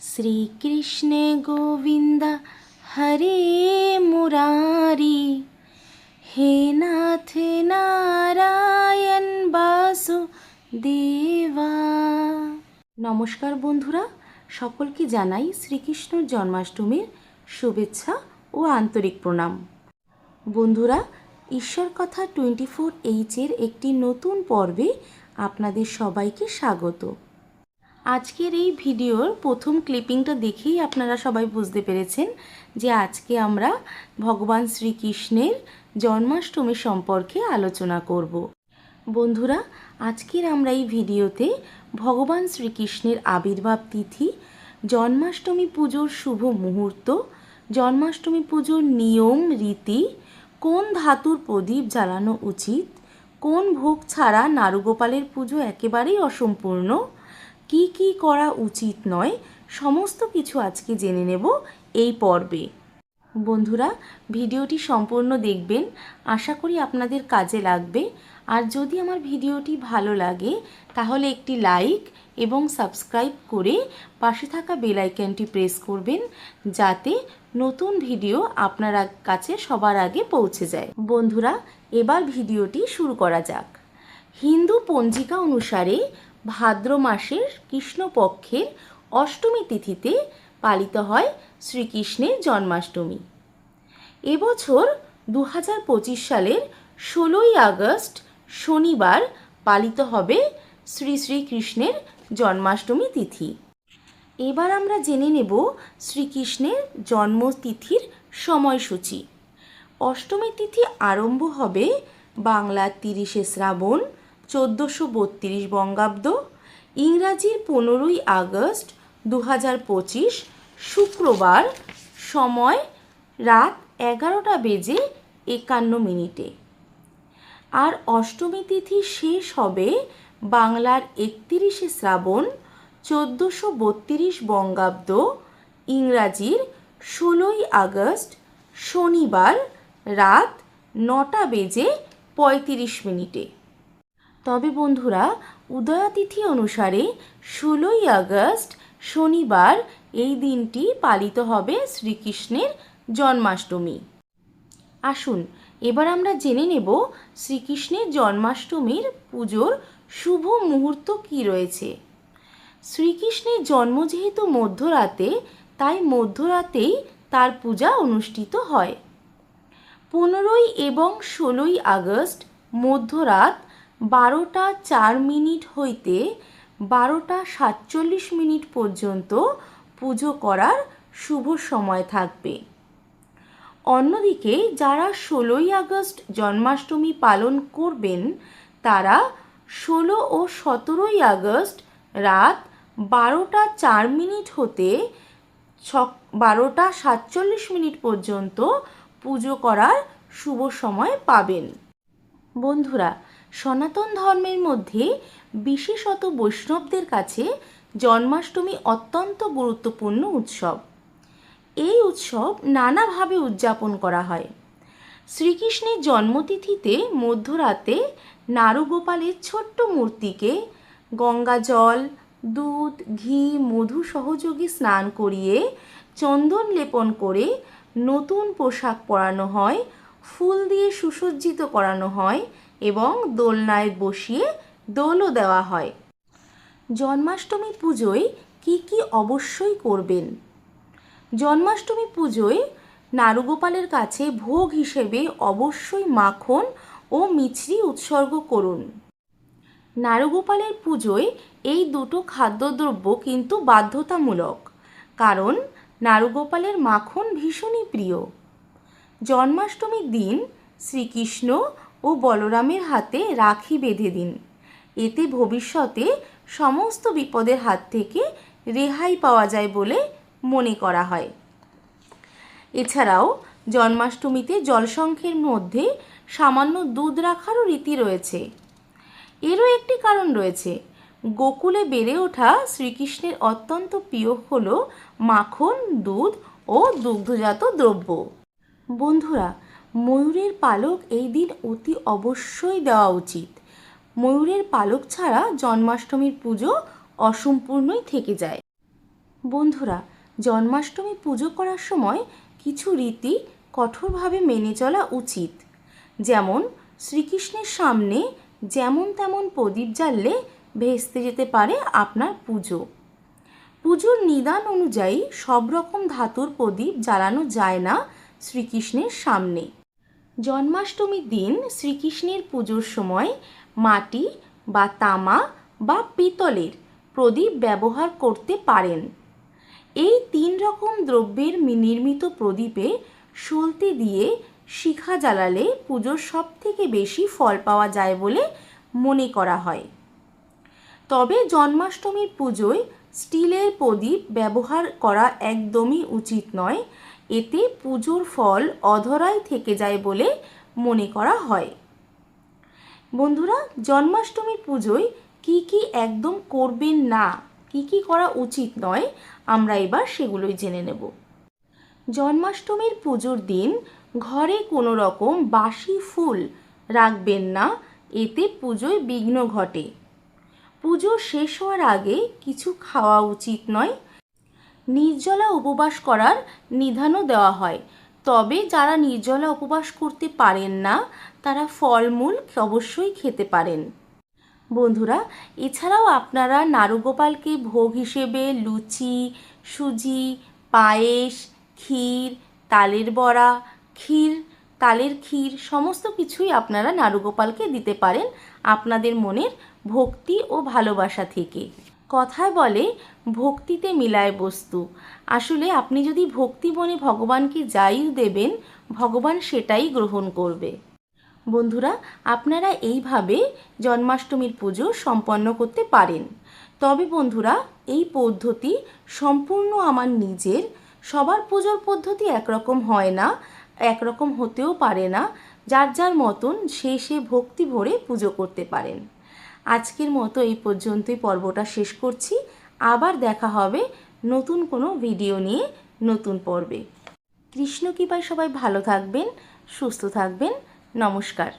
শ্রীকৃষ্ণ গোবিন্দ হরে মুরারি। হে নাথ নারায়ণ বাসু দেবা নমস্কার বন্ধুরা, সকলকে জানাই শ্রীকৃষ্ণর জন্মাষ্টমীর শুভেচ্ছা ও আন্তরিক প্রণাম। বন্ধুরা, ঈশ্বর কথা টোয়েন্টি ফোর এইচের একটি নতুন পর্বে আপনাদের সবাইকে স্বাগত। আজকের এই ভিডিওর প্রথম ক্লিপিংটা দেখেই আপনারা সবাই বুঝতে পেরেছেন যে আজকে আমরা ভগবান শ্রীকৃষ্ণের জন্মাষ্টমী সম্পর্কে আলোচনা করব। বন্ধুরা, আজকের আমরা এই ভিডিওতে ভগবান শ্রীকৃষ্ণের আবির্ভাব তিথি, জন্মাষ্টমী পুজোর শুভ মুহূর্ত, জন্মাষ্টমী পুজোর নিয়ম, রীতি, কোন ধাতুর প্রদীপ জ্বালানো উচিত, কোন ভোগ ছাড়া নারুগোপালের পুজো একেবারেই অসম্পূর্ণ কি কি করা উচিত নয়, সমস্ত কিছু আজকে জেনে নেব এই পর্বে। বন্ধুরা, ভিডিওটি সম্পূর্ণ দেখবেন, আশা করি আপনাদের কাজে লাগবে। আর যদি আমার ভিডিওটি ভালো লাগে, তাহলে একটি লাইক এবং সাবস্ক্রাইব করে পাশে থাকা বেল আইকনটি প্রেস করবেন, যাতে নতুন ভিডিও আপনার কাছে সবার আগে পৌঁছে যায়। বন্ধুরা, এবার ভিডিওটি শুরু করা যাক। হিন্দু পঞ্জিকা অনুসারে ভাদ্র মাসের কৃষ্ণপক্ষের অষ্টমী তিথিতে পালিত হয় শ্রীকৃষ্ণের জন্মাষ্টমী। এবছর দু হাজার পঁচিশ সালের ষোলোই আগস্ট শনিবার পালিত হবে শ্রী শ্রীকৃষ্ণের জন্মাষ্টমী তিথি। এবার আমরা জেনে নেব শ্রীকৃষ্ণের জন্মতিথির সময়সূচি। অষ্টমী তিথি আরম্ভ হবে বাংলার তিরিশে শ্রাবণ চোদ্দোশো বত্রিশ বঙ্গাব্দ ইংরাজির পনেরোই আগস্ট দু হাজার পঁচিশ, শুক্রবার সময় রাত এগারোটা বেজে একান্ন মিনিটে। আর অষ্টমী তিথি শেষ হবে বাংলার একতিরিশে শ্রাবণ, চোদ্দোশো বত্রিশ বঙ্গাব্দ, ইংরাজির ষোলোই আগস্ট, শনিবার রাত নটা বেজে পঁয়ত্রিশ মিনিটে। তবে বন্ধুরা, উদয়াতিথি অনুসারে ষোলোই আগস্ট শনিবার এই দিনটি পালিত হবে শ্রীকৃষ্ণের জন্মাষ্টমী। আসুন, এবার আমরা জেনে নেব শ্রীকৃষ্ণের জন্মাষ্টমীর পুজোর শুভ মুহূর্ত কি রয়েছে। শ্রীকৃষ্ণের জন্ম যেহেতু মধ্যরাতে, তাই মধ্যরাতেই তার পূজা অনুষ্ঠিত হয়। পনেরোই এবং ষোলোই আগস্ট মধ্যরাত বারোটা চার মিনিট হইতে বারোটা সাতচল্লিশ মিনিট পর্যন্ত পুজো করার শুভ সময় থাকবে। অন্যদিকে যারা ষোলোই আগস্ট জন্মাষ্টমী পালন করবেন, তারা ষোলো ও সতেরোই আগস্ট রাত বারোটা চার মিনিট হতে ছ, বারোটা সাতচল্লিশ মিনিট পর্যন্ত পুজো করার শুভ সময় পাবেন। বন্ধুরা সনাতন ধর্মের মধ্যে বিশেষত বৈষ্ণবদের কাছে জন্মাষ্টমী অত্যন্ত গুরুত্বপূর্ণ উৎসব। এই উৎসব নানাভাবে উদযাপন করা হয়। শ্রীকৃষ্ণের জন্মতিথিতে মধ্যরাতে নারুগোপালের ছোট্ট মূর্তিকে গঙ্গা জল, দুধ, ঘি, মধু সহযোগী স্নান করিয়ে চন্দন লেপন করে নতুন পোশাক পরানো হয়, ফুল দিয়ে সুসজ্জিত করানো হয় এবং দোলনায় বসিয়ে দোলও দেওয়া হয়। জন্মাষ্টমী পুজোয় কি কি অবশ্যই করবেন? জন্মাষ্টমী পুজোয় নারুগোপালের কাছে ভোগ হিসেবে অবশ্যই মাখন ও মিছরি উৎসর্গ করুন। নারুগোপালের পুজোয় এই দুটো খাদ্যদ্রব্য কিন্তু বাধ্যতামূলক, কারণ নারুগোপালের মাখন ভীষণই প্রিয়। জন্মাষ্টমীর দিন শ্রীকৃষ্ণ ও বলরামের হাতে রাখি বেঁধে দিন। এতে ভবিষ্যতে সমস্ত বিপদের হাত থেকে রেহাই পাওয়া যায় বলে মনে করা হয়। এছাড়াও জন্মাষ্টমীতে জলসংখ্যের মধ্যে সামান্য দুধ রাখারও রীতি রয়েছে। এরও একটি কারণ রয়েছে। গোকুলে বেড়ে ওঠা শ্রীকৃষ্ণের অত্যন্ত প্রিয় হল মাখন, দুধ ও দুগ্ধজাত দ্রব্য। বন্ধুরা ময়ূরের পালক এই দিন অতি অবশ্যই দেওয়া উচিত। ময়ূরের পালক ছাড়া জন্মাষ্টমীর পুজো অসম্পূর্ণই থেকে যায়। বন্ধুরা, জন্মাষ্টমী পুজো করার সময় কিছু রীতি কঠোরভাবে মেনে চলা উচিত। যেমন, শ্রীকৃষ্ণের সামনে যেমন তেমন প্রদীপ জ্বাললে ভেস্তে যেতে পারে আপনার পুজো। পুজোর নিদান অনুযায়ী সব রকম ধাতুর প্রদীপ জ্বালানো যায় না শ্রীকৃষ্ণের সামনে। জন্মাষ্টমীর দিন শ্রীকৃষ্ণের পুজোর সময় মাটি বা তামা বা পিতলের প্রদীপ ব্যবহার করতে পারেন। এই তিন রকম দ্রব্যের নির্মিত প্রদীপে সলতে দিয়ে শিখা জ্বালালে পুজোর সব থেকে বেশি ফল পাওয়া যায় বলে মনে করা হয়। তবে জন্মাষ্টমীর পুজোয় স্টিলের প্রদীপ ব্যবহার করা একদমই উচিত নয়। এতে পুজোর ফল অধরাই থেকে যায় বলে মনে করা হয়। বন্ধুরা জন্মাষ্টমীর পুজোয় কি কি একদম করবেন না, কি কি করা উচিত নয়, আমরা এবার সেগুলোই জেনে নেব। জন্মাষ্টমীর পুজোর দিন ঘরে কোনো রকম বাসি ফুল রাখবেন না, এতে পুজোয় বিঘ্ন ঘটে। পুজো শেষ হওয়ার আগে কিছু খাওয়া উচিত নয় নির্জলা উপবাস করার নিধানও দেওয়া হয়। তবে যারা নির্জলা উপবাস করতে পারেন না, তারা ফলমূল অবশ্যই খেতে পারেন। বন্ধুরা, এছাড়াও আপনারা নারুগোপালকে ভোগ হিসেবে লুচি, সুজি, পায়েস, ক্ষীর, তালের বড়া, ক্ষীর, তালের ক্ষীর সমস্ত কিছুই আপনারা নারুগোপালকে দিতে পারেন আপনাদের মনের ভক্তি ও ভালোবাসা থেকে। কথায় বলে, ভক্তিতে মিলায় বস্তু। আসলে আপনি যদি ভক্তি মনে ভগবানকে যাই দেবেন, ভগবান সেটাই গ্রহণ করবে। বন্ধুরা, আপনারা এইভাবে জন্মাষ্টমীর পুজো সম্পন্ন করতে পারেন। তবে বন্ধুরা, এই পদ্ধতি সম্পূর্ণ আমার নিজের। সবার পুজোর পদ্ধতি একরকম হয় না, একরকম হতেও পারে না। যার যার মতন সে সে ভক্তি ভরে পুজো করতে পারেন। আজকের মতো এই পর্যন্তই পর্বটা শেষ করছি। আবার দেখা হবে নতুন কোনো ভিডিও নিয়ে নতুন পর্বে। কৃষ্ণ কৃপায় সবাই ভালো থাকবেন, সুস্থ থাকবেন। নমস্কার।